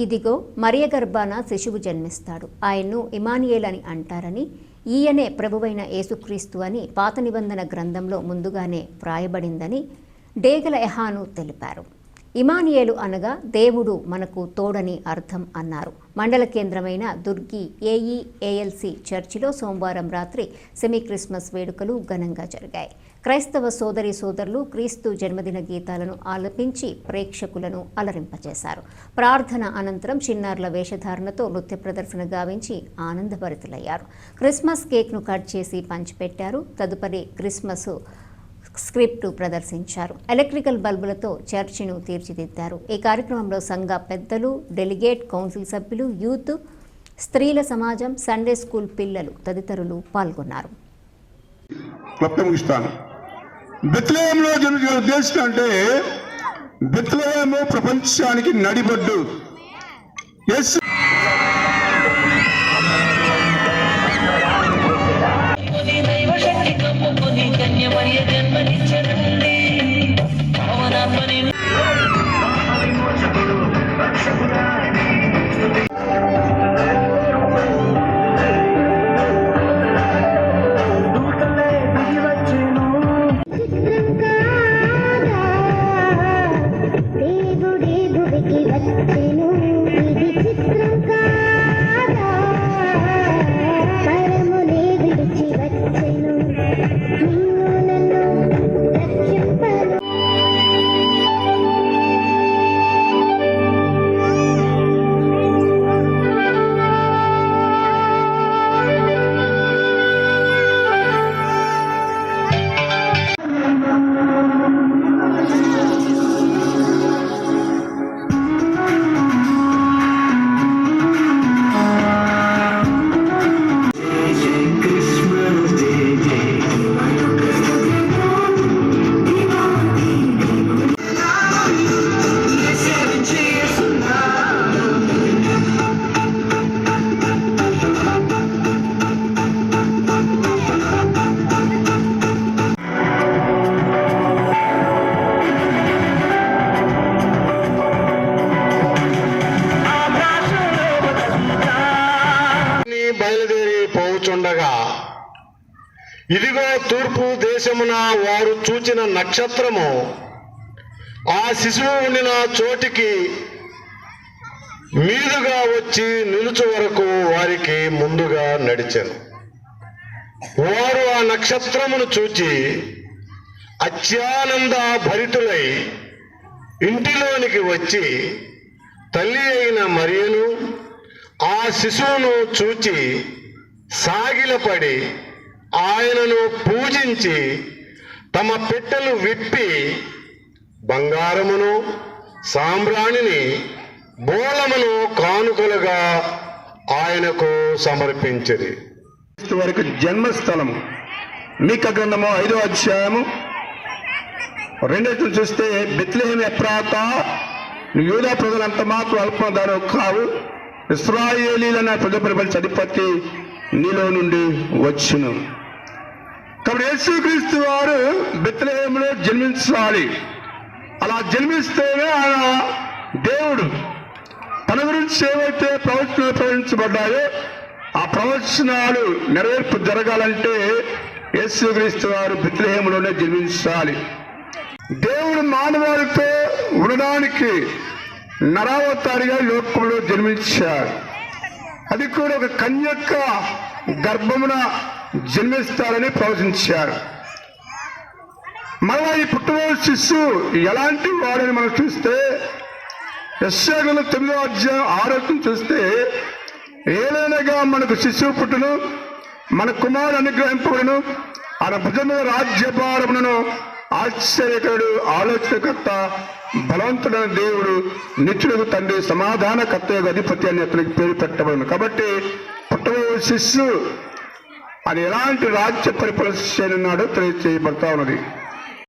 ఇదిగో మరియ గర్భాన శిశువు జన్మిస్తాడు. ఆయన్ను ఇమానియేల్ అని అంటారని ఈయనే ప్రభువైన యేసుక్రీస్తు అని పాత నిబంధన గ్రంథంలో ముందుగానే వ్రాయబడిందని డేగల ఎహాను తెలిపారు. ఇమానియేలు అనగా దేవుడు మనకు తోడని అర్థం అన్నారు. మండల కేంద్రమైన దుర్గి ఏఈ ఏఎల్సి చర్చిలో సోమవారం రాత్రి సెమీ క్రిస్మస్ వేడుకలు ఘనంగా జరిగాయి. క్రైస్తవ సోదరి సోదరులు క్రీస్తు జన్మదిన గీతాలను ఆలపించి ప్రేక్షకులను అలరింపజేశారు. ప్రార్థన అనంతరం చిన్నారుల వేషధారణతో నృత్య ప్రదర్శన గావించి ఆనందభరితులయ్యారు. క్రిస్మస్ కేక్ను కట్ చేసి పంచిపెట్టారు తదుపరి క్రిస్మస్ స్క్రిప్ట్ ప్రదర్శించారు. ఎలక్ట్రికల్ బల్బులతో చర్చిను తీర్చిదిద్దారు. ఈ కార్యక్రమంలో సంఘ పెద్దలు డెలిగేట్ కౌన్సిల్ సభ్యులు యూత్ స్త్రీల సమాజం సండే స్కూల్ పిల్లలు తదితరులు పాల్గొన్నారు. జరుగుతున్న ఉద్దేశం అంటే బెత్లహేము ప్రపంచానికి నడిబడ్డు. యేసు ఇదిగో తూర్పు దేశమున వారు చూచిన నక్షత్రము. ఆ శిశువు ఉండిన చోటికి మీదుగా వచ్చి నిలుచు వరకు వారికి ముందుగా నడిచెను. వారు ఆ నక్షత్రమును చూచి అత్యానంద భరితులై ఇంటిలోనికి వచ్చి తల్లి అయిన మరియను ఆ శిశువును చూచి సాగిలపడి ఆయనను పూజించి తమ పెట్టెలు విప్పి బంగారమును సాంబ్రాణిని బోళమును కానుకలుగా ఆయనకు సమర్పించది క్రీస్తు వరకు జన్మస్థలము. మీక గ్రంథము ఐదో అధ్యాయము. రెండైతే చూస్తే బెత్లెహేమ్ ఎప్రాత యూదా ప్రజలంత మాత్రం అల్పం దాని కావు. ఇస్రాయేలీలన్న ప్రజ ప్రపంచ అధిపతి నీలో నుండి వచ్చును. కాబట్టి యేసుక్రీస్తు వారు బెత్లెహేములో జన్మించాలి. అలా జన్మిస్తేనే ఆయన దేవుడు. తన గురించి ఏవైతే ప్రవచనాలు ప్రవచించబడ్డాయో ఆ ప్రవచనాలు నెరవేర్పు జరగాలంటే యేసుక్రీస్తు వారు బెత్లెహేములోనే జన్మించాలి. దేవుడు మానవాళితో ఉండడానికి నరావతారిగా లోకంలో జన్మించాడు. అది కూడా ఒక కన్యక్క గర్భమున జన్మిస్తారని ప్రవచించారు. మళ్ళా ఈ పుట్టబోయే శిష్యు ఎలాంటి వాడని మనం చూస్తే యశ్వరుల తొమ్మిదో అధ్యాయం ఆరోగ్యం చూస్తే ఏలైనగా మనకు శిశువు పుట్టును మన కుమారుడు అనుగ్రహింపబడును ఆయన భుజం మీద రాజ్యభారమును ఆశ్చర్యకరుడు ఆలోచనకర్త బలవంతుడైన దేవుడు నిత్యుడు తండ్రి సమాధానకర్త యొక్క అధిపతి అని అతనికి పేరు పెట్టబడును. కాబట్టి పుట్టబోయే శిష్యు అది ఎలాంటి రాజ్య పరిపాలన చేయనున్నాడో తెలియజేయబడతా ఉన్నది.